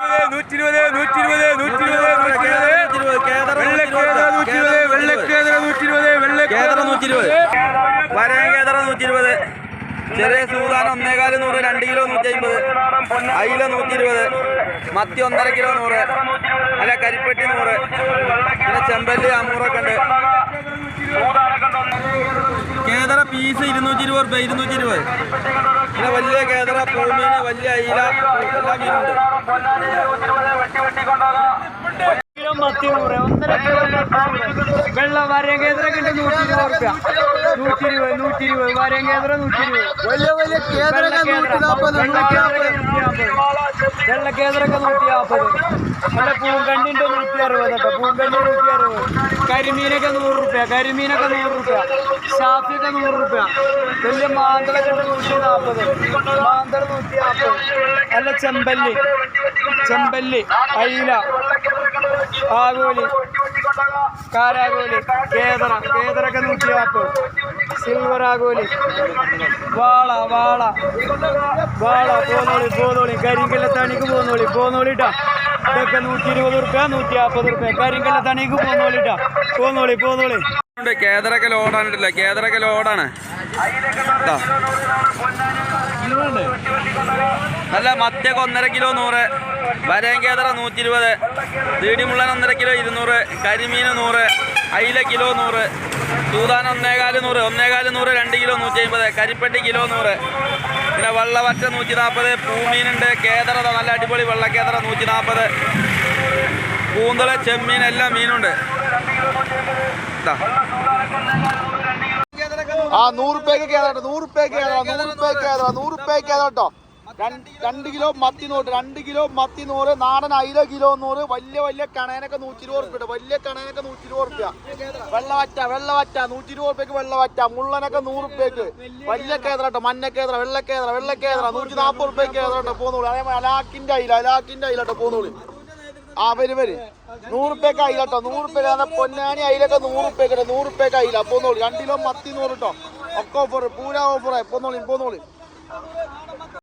നൂറ്റി ഇരുപത് നൂറ്റി ഇരുപത് നൂറ്റി ഇരുപത് നൂറ്റി ഇരുപത് വെള്ളക്കേതറ നൂറ്റി ഇരുപത് വെള്ളക്കേതറ നൂറ്റി ഇരുപത് വെള്ളക്കേതറ നൂറ്റി ഇരുപത് വരയ നൂറ്റി ഇരുപത് ചെറിയ സൂതാനം ഒന്നേകാൽ നൂറ് രണ്ട് കിലോ നൂറ്റി അമ്പത് അയില നൂറ്റി ഇരുപത് മത്തി ഒന്നര കിലോ നൂറ്. അല്ല കരിപ്പെട്ടി നൂറ്. പിന്നെ ചെമ്പല്ലി അമ്മൂറൊക്കെ ഉണ്ട് കേദറ പീസ് ഇരുന്നൂറ്റി ഇരുപത് റുപ്യ ഇരുന്നൂറ്റി ഇരുപത്. പിന്നെ വലിയ കേദറ പൂമീന് വലിയ അയില എല്ലാ മീനുണ്ട് വെള്ളം വരങ്കേന്ദ്രൊക്കെ ഉണ്ട് നൂറ്റി ഇരുപത് റുപ്യ. നൂറ്റി ഇരുപത് നൂറ്റി ഇരുപത്. വരങ്കേതര നൂറ്റി ഇരുപത്. വലിയ വലിയ നൂറ്റി നാൽപ്പത് നൂറ്റി നാൽപ്പത് നല്ല പൂങ്കണ്ടിന്റെ നൂറ്റി അറുപത് കേട്ടോ. പൂങ്കണ്ടി നൂറ്റി അറുപത് കരിമീനൊക്കെ നൂറ് റുപ്യ കരിമീനൊക്കെ നൂറ് റുപ്യ. ഷാഫിയൊക്കെ നൂറ് റുപ്യ. വലിയ മാന്തളൊക്കെ നൂറ്റി നാൽപ്പത് മാന്തള നൂറ്റി നാൽപ്പത് നല്ല ചെമ്പല്ലി. ചെമ്പല്ലി അയില ആഗോലി കാരാഗോലി കേദറ. കേദറൊക്കെ നൂറ്റി നാൽപ്പത് സിൽവർ ആഗോലി. വാള വാള. വാള പോന്നോളി പോന്നോളി. കരിങ്കല്ല തണിക്ക് പോന്നോളി. പോന്നോളിട്ടാ ഇതൊക്കെ നൂറ്റി ഇരുപത് റുപ്യ നൂറ്റി നാൽപ്പത് റുപ്യ കരിങ്കല്ല തണിക്ക് പോന്നോളിട്ടാ പോന്നോളി പോന്നോളി. കേദറൊക്കെ ലോഡാണിട്ടില്ല? കേദറൊക്കെ ലോഡാണ്. നല്ല മത്തിയൊക്കെ ഒന്നര കിലോ നൂറ്. വരയും കേദറ നൂറ്റി ഇരുപത് തീടിമുള്ളൻ ഒന്നര കിലോ ഇരുന്നൂറ്. കരിമീൻ നൂറ്. അയില കിലോ നൂറ്. ചൂതാൻ ഒന്നേകാൽ നൂറ്. ഒന്നേകാൽ നൂറ് രണ്ട് കിലോ നൂറ്റി അമ്പത് കരിപ്പെട്ടി കിലോ നൂറ്. പിന്നെ വെള്ളവറ്റ നൂറ്റി നാൽപ്പത് പൂമീനുണ്ട് കേദറ നല്ല അടിപൊളി വെള്ളക്കേതറ നൂറ്റി നാൽപ്പത് കൂന്തള ചെമ്മീൻ എല്ലാം മീനുണ്ട്. ആ നൂറുപ്യക്ക് കേതാട്ടോ കേട്ടോ കേതാ റുപ്യക്ക് കേട്ടോ നൂറുപ്യക്ക് കേതാട്ടോ രണ്ട് കിലോ മത്തി നൂറ് രണ്ട് കിലോ മത്തി നൂറ് നാടൻ അയില കിലോ നൂറ് വലിയ വലിയ കണയനൊക്കെ നൂറ്റി ഇരുപത് റുപ്യ വലിയ കണയനൊക്കെ നൂറ്റി ഇരുപത് റുപ്യ വെള്ളവറ്റ വെള്ളവറ്റ നൂറ്റി ഇരുപത് റുപ്യക്ക് വെള്ളവറ്റ മുള്ളനൊക്കെ നൂറ് റുപ്യക്ക് വലിയ കേതറട്ടോ കേട്ടോ വെള്ളക്കേതറ വെള്ളക്കേതറ നൂറ്റി നാൽപ്പത് റുപ്യക്ക് കേന്ദ്ര കേട്ടോ പോന്നോളൂ. അതേപോലെ അലാക്കിന്റെ അയില അലാക്കിന്റെ അയില കേട്ടോ പോന്നോളൂ. ആ വരും വരും. നൂറ് റുപ്യക്ക് അയില കേട്ടോ നൂറ് റുപ്യ പൊന്നാനി അയിലൊക്കെ നൂറ് കേട്ടോ നൂറ് റുപ്യക്ക് അയില. പോന്നോളൂ. രണ്ട് കിലോ മത്തി നൂറ് കേട്ടോ. ഒക്കെ ഓഫർ പൂര ഓഫറായി പോന്നോളി പോന്നോളി.